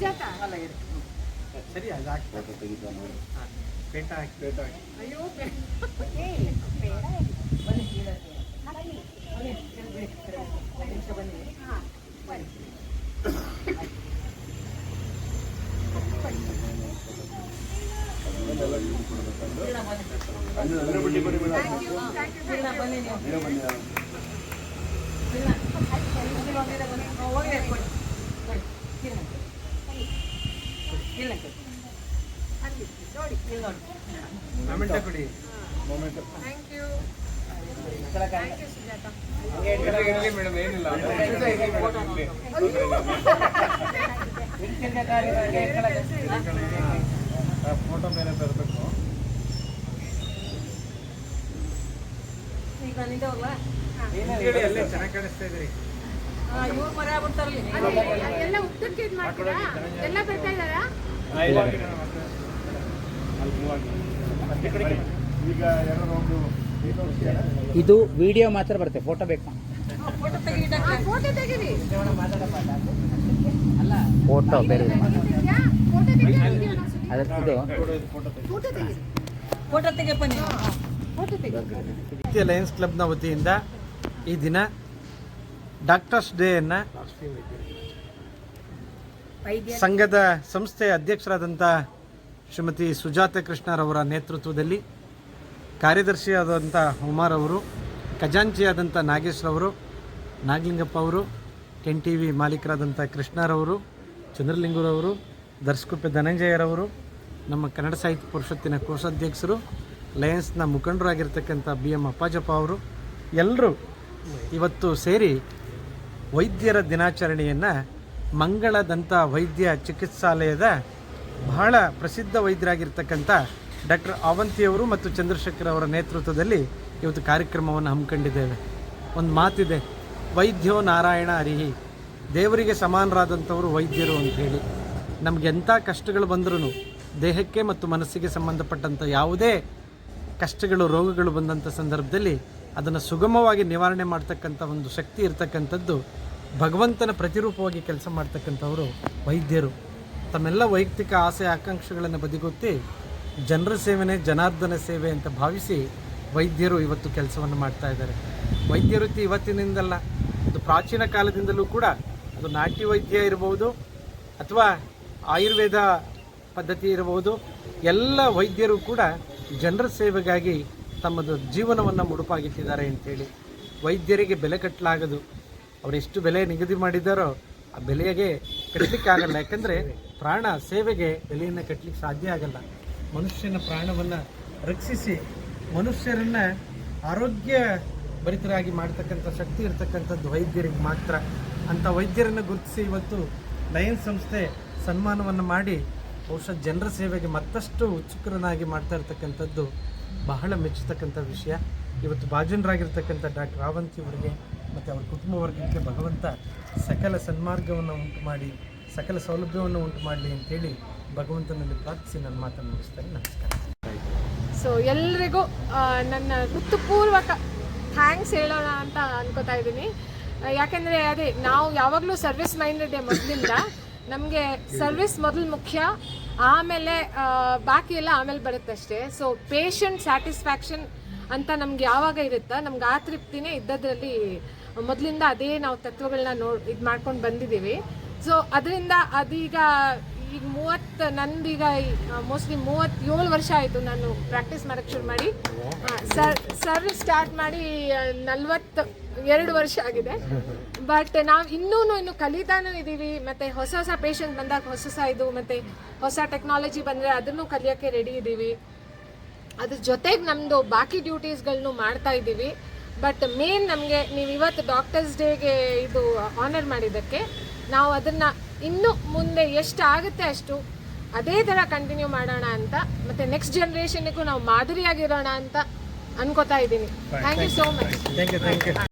ಸುಜಾತ ಅಲ್ಲ ಇರಿ ಸರಿ ಅದು ಹಾಕಿ ಹಾಂ ಪೇಟ ಹಾಕಿ ಪೇಟ ಹಾಕಿ ಅಯ್ಯೋ ಬೇ- ಬನ್ನಿ ಬನ್ನಿ ಬನ್ನಿ ಇಲ್ಲ. ನೋಡಿ ಇಲ್ಲಿ ನೋಡಿ ಮೊಮೆಂಟ ಕೊಡಿ ಥ್ಯಾಂಕ್ ಯು ಮೇಡಮ್ ಏನಿಲ್ಲ. ಫೋಟೋ ಬೇರೆ ತರಬೇಕು ಈಗ ನಿಂದೆ ಹೋಗ್ಲಾ ಹೇಳಿ ಅಲ್ಲೇ ಚೆನ್ನಾಗಿ ಕಾಣಿಸ್ತಾ ಇದ್ರಿ ಇವ್ರು ಮರೆ ಆಗ್ಬಿಡ್ತಾರಲ್ಲಿ. ಅಲ್ಲಿ ಎಲ್ಲ ಉದ್ದಕ್ಕೆ ಇದು ಮಾಡ್ತೀರಾ? ಎಲ್ಲ ಬರ್ತಾ ಇದ್ದಾರಾ ಒಂದು ಇದು ವಿಡಿಯೋ ಮಾತ್ರ ಬರುತ್ತೆ ಫೋಟೋ ಬೇಕಾ. ಫೋಟೋ ತೆಗಿಡಕ್ಕೆ ಫೋಟೋ ತೆಗೀರಿ ಅಲ್ಲ ಫೋಟೋ ಬೇರೆ ಲಯನ್ಸ್ ಕ್ಲಬ್ನ ವತಿಯಿಂದ ಈ ದಿನ ಡಾಕ್ಟರ್ಸ್ ಡೇಯನ್ನು ಸಂಘದ ಸಂಸ್ಥೆಯ ಅಧ್ಯಕ್ಷರಾದಂಥ ಶ್ರೀಮತಿ ಸುಜಾತ ಕೃಷ್ಣರವರ ನೇತೃತ್ವದಲ್ಲಿ ಕಾರ್ಯದರ್ಶಿಯಾದಂಥ ಉಮಾರ್ ಅವರು ಖಜಾಂಚಿಯಾದಂಥ ನಾಗೇಶ್ರವರು ನಾಗಲಿಂಗಪ್ಪ ಅವರು ಕೆನ್ ಟಿ ವಿ ಮಾಲೀಕರಾದಂಥ ಕೃಷ್ಣರವರು ಚಂದ್ರಲಿಂಗರವರು ದರ್ಶಕುಪ್ಪೆ ಧನಂಜಯರವರು ನಮ್ಮ ಕನ್ನಡ ಸಾಹಿತ್ಯ ಪರಿಷತ್ತಿನ ಕೋಶಾಧ್ಯಕ್ಷರು ಲಯನ್ಸ್ನ ಮುಖಂಡರಾಗಿರ್ತಕ್ಕಂಥ ಬಿ ಎಂ ಅಪ್ಪಾಜಪ್ಪ ಅವರು, ಎಲ್ಲರೂ ಇವತ್ತು ಸೇರಿ ವೈದ್ಯರ ದಿನಾಚರಣೆಯನ್ನು ಮಂಗಳದಂತ ವೈದ್ಯ ಚಿಕಿತ್ಸಾಲಯದ ಬಹಳ ಪ್ರಸಿದ್ಧ ವೈದ್ಯರಾಗಿರ್ತಕ್ಕಂಥ ಡಾಕ್ಟರ್ ಅವಂತಿಯವರು ಮತ್ತು ಚಂದ್ರಶೇಖರ್ ಅವರ ನೇತೃತ್ವದಲ್ಲಿ ಇವತ್ತು ಕಾರ್ಯಕ್ರಮವನ್ನು ಹಮ್ಮಿಕೊಂಡಿದ್ದೇವೆ. ಒಂದು ಮಾತಿದೆ, ವೈದ್ಯೋ ನಾರಾಯಣ ಅರಿಹಿ ದೇವರಿಗೆ ಸಮಾನರಾದಂಥವರು ವೈದ್ಯರು ಅಂಥೇಳಿ ನಮಗೆ ಎಂಥ ಕಷ್ಟಗಳು ಬಂದರೂ ದೇಹಕ್ಕೆ ಮತ್ತು ಮನಸ್ಸಿಗೆ ಸಂಬಂಧಪಟ್ಟಂಥ ಯಾವುದೇ ಕಷ್ಟಗಳು, ರೋಗಗಳು ಬಂದಂಥ ಸಂದರ್ಭದಲ್ಲಿ ಅದನ್ನು ಸುಗಮವಾಗಿ ನಿವಾರಣೆ ಮಾಡ್ತಕ್ಕಂಥ ಒಂದು ಶಕ್ತಿ ಇರತಕ್ಕಂಥದ್ದು ಭಗವಂತನ ಪ್ರತಿರೂಪವಾಗಿ ಕೆಲಸ ಮಾಡ್ತಕ್ಕಂಥವರು ವೈದ್ಯರು. ತಮ್ಮೆಲ್ಲ ವೈಯಕ್ತಿಕ ಆಸೆ ಆಕಾಂಕ್ಷೆಗಳನ್ನು ಬದಿಗೊತ್ತಿ ಜನರ ಸೇವೆನೇ ಜನಾರ್ದನ ಸೇವೆ ಅಂತ ಭಾವಿಸಿ ವೈದ್ಯರು ಇವತ್ತು ಕೆಲಸವನ್ನು ಮಾಡ್ತಾ ಇದ್ದಾರೆ. ವೈದ್ಯ ವೃತ್ತಿ ಇವತ್ತಿನಿಂದಲ್ಲ, ಅದು ಪ್ರಾಚೀನ ಕಾಲದಿಂದಲೂ ಕೂಡ ಅದು ನಾಟಿ ವೈದ್ಯ ಇರಬಹುದು ಅಥವಾ ಆಯುರ್ವೇದ ಪದ್ಧತಿ ಇರಬಹುದು. ಎಲ್ಲ ವೈದ್ಯರು ಕೂಡ ಜನರ ಸೇವೆಗಾಗಿ ತಮ್ಮದು ಜೀವನವನ್ನು ಮುಡುಪಾಗಿಟ್ಟಿದ್ದಾರೆ ಅಂತೇಳಿ ವೈದ್ಯರಿಗೆ ಬೆಲೆ ಕಟ್ಟಲಾಗದು ಅವರು ಎಷ್ಟು ಬೆಲೆ ನಿಗದಿ ಮಾಡಿದ್ದಾರೋ ಆ ಬೆಲೆಗೆ ಕಟ್ಟಲಿಕ್ಕಾಗಲ್ಲ ಯಾಕಂದರೆ ಪ್ರಾಣ ಸೇವೆಗೆ ಬೆಲೆಯನ್ನು ಕಟ್ಟಲಿಕ್ಕೆ ಸಾಧ್ಯ ಆಗಲ್ಲ. ಮನುಷ್ಯನ ಪ್ರಾಣವನ್ನು ರಕ್ಷಿಸಿ ಮನುಷ್ಯರನ್ನು ಆರೋಗ್ಯ ಭರಿತರಾಗಿ ಮಾಡ್ತಕ್ಕಂಥ ಶಕ್ತಿ ಇರತಕ್ಕಂಥದ್ದು ವೈದ್ಯರಿಗೆ ಮಾತ್ರ. ಅಂಥ ವೈದ್ಯರನ್ನು ಗುರುತಿಸಿ ಇವತ್ತು ಲಯನ್ಸ್ ಸಂಸ್ಥೆ ಸನ್ಮಾನವನ್ನು ಮಾಡಿ ಬಹುಶಃ ಜನರ ಸೇವೆಗೆ ಮತ್ತಷ್ಟು ಉತ್ಸುಕರನಾಗಿ ಮಾಡ್ತಾ ಇರ್ತಕ್ಕಂಥದ್ದು ಬಹಳ ಮೆಚ್ಚತಕ್ಕಂಥ ವಿಷಯ. ಇವತ್ತು ಭಾಜನರಾಗಿರ್ತಕ್ಕಂಥ ಡಾಕ್ಟರ್ ರಾವಂತಿ ಅವರಿಗೆ ಮತ್ತು ಅವರ ಕುಟುಂಬ ವರ್ಗಕ್ಕೆ ಭಗವಂತ ಸಕಲ ಸನ್ಮಾರ್ಗವನ್ನು ಉಂಟು ಮಾಡಿ, ಸಕಲ ಸೌಲಭ್ಯವನ್ನು ಉಂಟು ಮಾಡಲಿ ಅಂತೇಳಿ ಭಗವಂತನಲ್ಲಿ ಪ್ರಾರ್ಥಿಸಿ ನನ್ನ ಮಾತನ್ನು ಮುಗಿಸ್ತಾರೆ. ನಮಸ್ಕಾರ. ಸೊ ಎಲ್ರಿಗೂ ನನ್ನ ಋತುಪೂರ್ವಕ ಥ್ಯಾಂಕ್ಸ್ ಹೇಳೋಣ ಅಂತ ಅನ್ಕೋತಾ ಇದ್ದೀನಿ. ಯಾಕೆಂದರೆ ಅದೇ, ನಾವು ಯಾವಾಗಲೂ ಸರ್ವಿಸ್ ಮೈಂಡೆಡ್ ಮೊದಲಿಂದ. ನಮಗೆ ಸರ್ವಿಸ್ ಮೊದಲು ಮುಖ್ಯ ಆಮೇಲೆ ಬಾಕಿ ಎಲ್ಲ ಆಮೇಲೆ ಬರುತ್ತೆ ಅಷ್ಟೇ ಸೊ ಪೇಷಂಟ್ ಸ್ಯಾಟಿಸ್ಫ್ಯಾಕ್ಷನ್ ಅಂತ ನಮ್ಗೆ ಯಾವಾಗ ಇರುತ್ತಾ? ನಮ್ಗೆ ಆ ತೃಪ್ತಿನೇ ಇದ್ದದ್ರಲ್ಲಿ ಮೊದಲಿಂದ ಅದೇ ನಾವು ತತ್ವಗಳನ್ನ ನೋಡ್, ಇದು ಮಾಡ್ಕೊಂಡು ಬಂದಿದ್ದೀವಿ. ಸೊ ಅದರಿಂದ ಅದೀಗ ಈಗ ಮೂವತ್ತು ನಂದೀಗ ಮೋಸ್ಟ್ಲಿ ಮೂವತ್ತೇಳು ವರ್ಷ ಆಯಿತು ನಾನು ಪ್ರಾಕ್ಟೀಸ್ ಮಾಡೋಕ್ಕೆ ಶುರು ಮಾಡಿ. ಸರ್ ಸರ್ ಸ್ಟಾರ್ಟ್ ಮಾಡಿ ನಲ್ವತ್ತು ಎರಡು ವರ್ಷ ಆಗಿದೆ. ಬಟ್ ನಾವು ಇನ್ನೂ ಇನ್ನು ಕಲಿತಾನೂ ಇದ್ದೀವಿ ಮತ್ತು ಹೊಸ ಹೊಸ ಪೇಷಂಟ್ ಬಂದಾಗ ಹೊಸ ಹೊಸ ಇದು, ಮತ್ತು ಹೊಸ ಟೆಕ್ನಾಲಜಿ ಬಂದರೆ ಅದನ್ನು ಕಲಿಯೋಕ್ಕೆ ರೆಡಿ ಇದ್ದೀವಿ ಅದ್ರ ಜೊತೆಗೆ ನಮ್ಮದು ಬಾಕಿ ಡ್ಯೂಟೀಸ್ಗಳನ್ನು ಮಾಡ್ತಾ ಇದ್ದೀವಿ ಬಟ್ ಮೇನ್ ನಮಗೆ ನೀವು ಇವತ್ತು ಡಾಕ್ಟರ್ಸ್ ಡೇಗೆ ಇದು ಆನರ್ ಮಾಡಿದ್ದಕ್ಕೆ, ನಾವು ಅದನ್ನು ಇನ್ನೂ ಮುಂದೆ ಎಷ್ಟು ಆಗುತ್ತೆ ಅಷ್ಟು ಅದೇ ಥರ ಕಂಟಿನ್ಯೂ ಮಾಡೋಣ ಅಂತ ಮತ್ತೆ ನೆಕ್ಸ್ಟ್ ಜನ್ರೇಷನ್ಗೂ ನಾವು ಮಾದರಿಯಾಗಿರೋಣ ಅಂತ ಅನ್ಕೋತಾ ಇದ್ದೀನಿ. Thank you so much